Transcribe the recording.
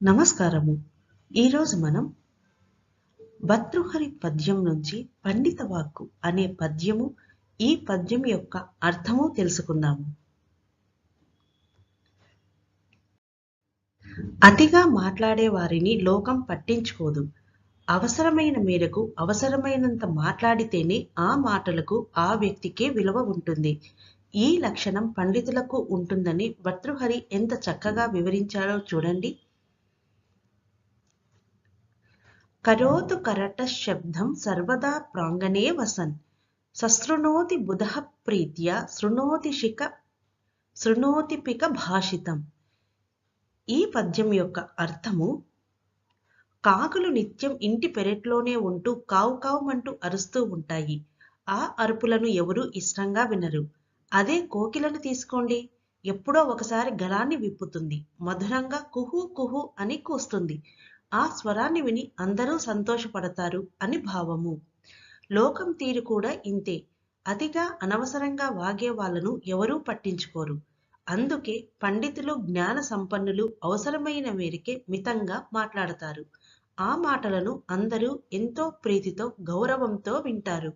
నమస్కారము. ఈరోజు మనం భర్తృహరి పద్యం నుంచి పండిత వాక్కు అనే పద్యము ఈ పద్యం యొక్క అర్థము తెలుసుకుందాము. అతిగా మాట్లాడే వారిని లోకం పట్టించుకోదు. అవసరమైన మేరకు అవసరమైనంత మాట్లాడితేనే ఆ మాటలకు ఆ వ్యక్తికే విలువ ఉంటుంది. ఈ లక్షణం పండితులకు ఉంటుందని భర్తృహరి ఎంత చక్కగా వివరించారో చూడండి. కరోతు కరట శబ్దం సర్వదా ప్రాంగణే వసన్. సశృణోతి బుధ ప్రీత్య శృణోతి శిఖ శృణోతి పిక భాషితం. ఈ పద్యం యొక్క అర్థము కాకులు నిత్యం ఇంటి పెరట్లోనే ఉంటూ కావు కావుమంటూ అరుస్తూ ఉంటాయి. ఆ అరుపులను ఎవరూ ఇష్టంగా వినరు. అదే కోకిలను తీసుకోండి. ఎప్పుడో ఒకసారి గళాన్ని విప్పుతుంది. మధురంగా కుహు కుహు అని కూస్తుంది. ఆ స్వరాన్ని విని అందరూ సంతోషపడతారు అని భావము. లోకం తీరు కూడా ఇంతే. అతిగా అనవసరంగా వాగే వాళ్ళను ఎవరూ పట్టించుకోరు. అందుకే పండితులు జ్ఞాన సంపన్నులు అవసరమైన మేరకే మితంగా మాట్లాడతారు. ఆ మాటలను అందరూ ఎంతో ప్రీతితో గౌరవంతో వింటారు.